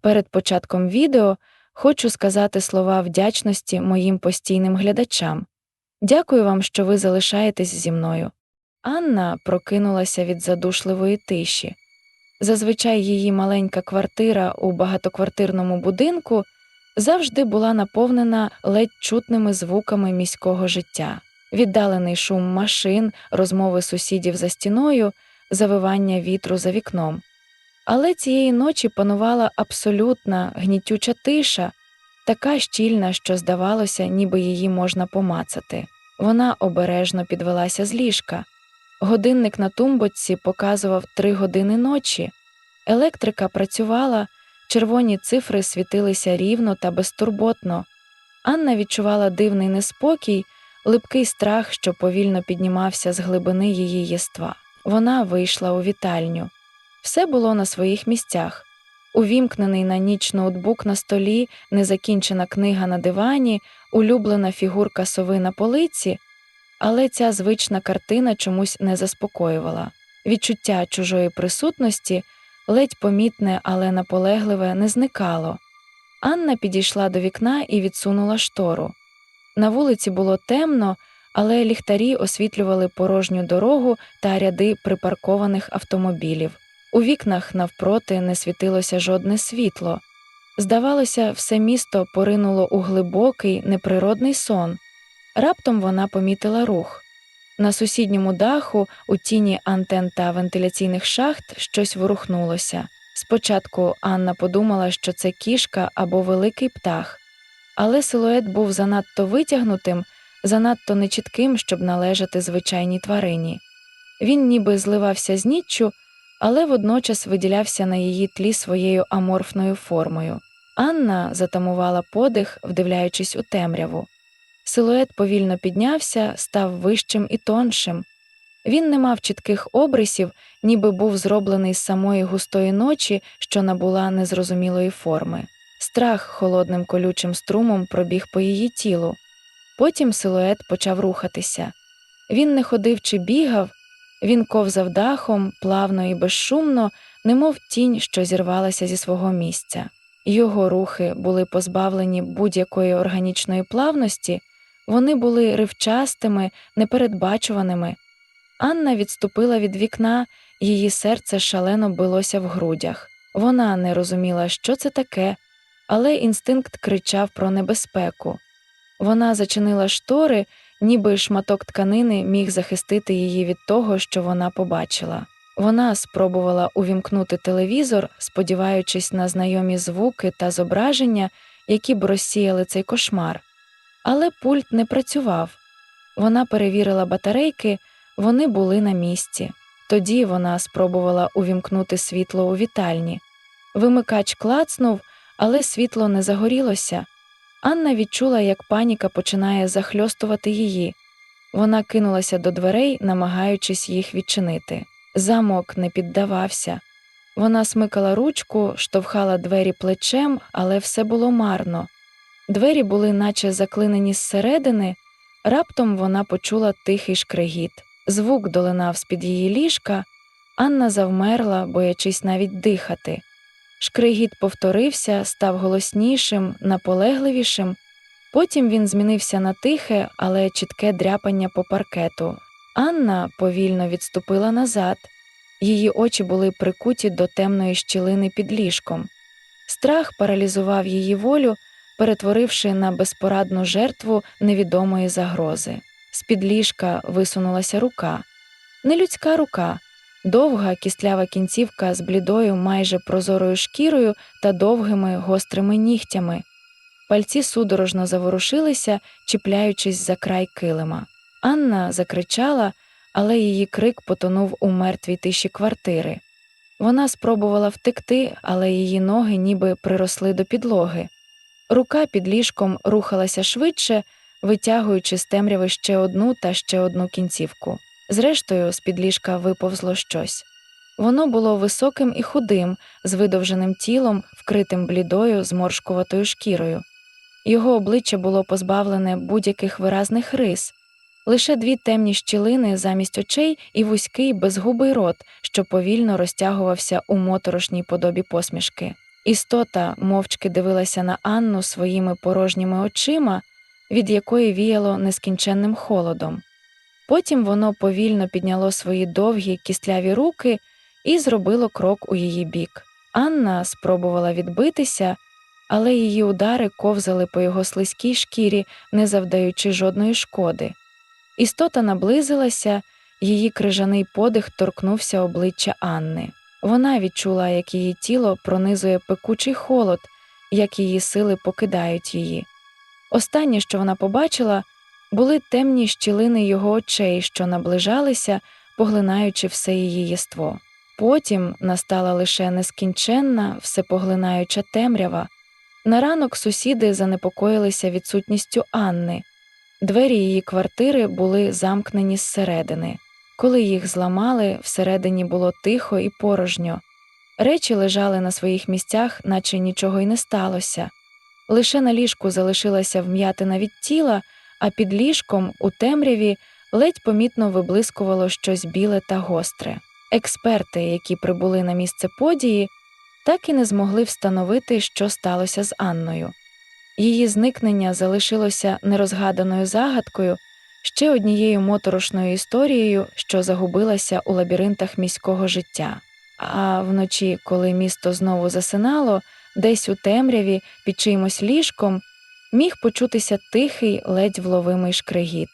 Перед початком відео хочу сказати слова вдячності моїм постійним глядачам. Дякую вам, що ви залишаєтесь зі мною. Анна прокинулася від задушливої тиші. Зазвичай її маленька квартира у багатоквартирному будинку завжди була наповнена ледь чутними звуками міського життя, віддалений шум машин, розмови сусідів за стіною, завивання вітру за вікном. Але цієї ночі панувала абсолютна гнітюча тиша, така щільна, що здавалося, ніби її можна помацати. Вона обережно підвелася з ліжка. Годинник на тумбочці показував три години ночі. Електрика працювала, червоні цифри світилися рівно та безтурботно. Анна відчувала дивний неспокій, липкий страх, що повільно піднімався з глибини її єства. Вона вийшла у вітальню. Все було на своїх місцях. Увімкнений на ніч ноутбук на столі, незакінчена книга на дивані, улюблена фігурка сови на полиці, але ця звична картина чомусь не заспокоювала. Відчуття чужої присутності, ледь помітне, але наполегливе, не зникало. Анна підійшла до вікна і відсунула штору. На вулиці було темно, але ліхтарі освітлювали порожню дорогу та ряди припаркованих автомобілів. У вікнах навпроти не світилося жодне світло. Здавалося, все місто поринуло у глибокий, неприродний сон. Раптом вона помітила рух. На сусідньому даху, у тіні антен та вентиляційних шахт, щось ворухнулося. Спочатку Анна подумала, що це кішка або великий птах, але силует був занадто витягнутим, занадто нечітким, щоб належати звичайній тварині. Він ніби зливався з ніччю, але водночас виділявся на її тлі своєю аморфною формою. Анна затамувала подих, вдивляючись у темряву. Силует повільно піднявся, став вищим і тоншим. Він не мав чітких обрисів, ніби був зроблений з самої густої ночі, що набула незрозумілої форми. Страх холодним колючим струмом пробіг по її тілу. Потім силует почав рухатися. Він не ходив чи бігав, він ковзав дахом, плавно і безшумно, немов тінь, що зірвалася зі свого місця. Його рухи були позбавлені будь-якої органічної плавності, вони були ривчастими, непередбачуваними. Анна відступила від вікна, її серце шалено билося в грудях. Вона не розуміла, що це таке, але інстинкт кричав про небезпеку. Вона зачинила штори, ніби шматок тканини міг захистити її від того, що вона побачила. Вона спробувала увімкнути телевізор, сподіваючись на знайомі звуки та зображення, які б розсіяли цей кошмар. Але пульт не працював. Вона перевірила батарейки, вони були на місці. Тоді вона спробувала увімкнути світло у вітальні. Вимикач клацнув, але світло не загорілося. Анна відчула, як паніка починає захльостувати її. Вона кинулася до дверей, намагаючись їх відчинити. Замок не піддавався. Вона смикала ручку, штовхала двері плечем, але все було марно. Двері були, наче заклинені зсередини, раптом вона почула тихий шкрегіт. Звук долинав з під її ліжка, Анна завмерла, боячись навіть дихати. Шкригіт повторився, став голоснішим, наполегливішим. Потім він змінився на тихе, але чітке дряпання по паркету. Анна повільно відступила назад, її очі були прикуті до темної щілини під ліжком. Страх паралізував її волю, перетворивши на безпорадну жертву невідомої загрози. З під ліжка висунулася рука, нелюдська рука довга кістлява кінцівка з блідою, майже прозорою шкірою та довгими гострими нігтями. Пальці судорожно заворушилися, чіпляючись за край килима. Анна закричала, але її крик потонув у мертвій тиші квартири. Вона спробувала втекти, але її ноги ніби приросли до підлоги. Рука під ліжком рухалася швидше, витягуючи з темряви ще одну та ще одну кінцівку. Зрештою, з під ліжка виповзло щось. Воно було високим і худим, з видовженим тілом, вкритим блідою, зморшкуватою шкірою. Його обличчя було позбавлене будь-яких виразних рис, лише дві темні щілини замість очей і вузький безгубий рот, що повільно розтягувався у моторошній подобі посмішки. Істота мовчки дивилася на Анну своїми порожніми очима, від якої віяло нескінченним холодом. Потім воно повільно підняло свої довгі кістляві руки і зробило крок у її бік. Анна спробувала відбитися, але її удари ковзали по його слизькій шкірі, не завдаючи жодної шкоди. Істота наблизилася, її крижаний подих торкнувся обличчя Анни. Вона відчула, як її тіло пронизує пекучий холод, як її сили покидають її. Останнє, що вона побачила, були темні щілини його очей, що наближалися, поглинаючи все її єство. Потім настала лише нескінченна, всепоглинаюча темрява. На ранок сусіди занепокоїлися відсутністю Анни. Двері її квартири були замкнені зсередини. Коли їх зламали, всередині було тихо і порожньо. Речі лежали на своїх місцях, наче нічого й не сталося. Лише на ліжку залишилася вм'ятина від тіла, а під ліжком у темряві ледь помітно виблискувало щось біле та гостре. Експерти, які прибули на місце події, так і не змогли встановити, що сталося з Анною. Її зникнення залишилося нерозгаданою загадкою, ще однією моторошною історією, що загубилася у лабіринтах міського життя. А вночі, коли місто знову засинало, десь у темряві під чиїмось ліжком, міг почутися тихий, ледь вловимий шкрегіт.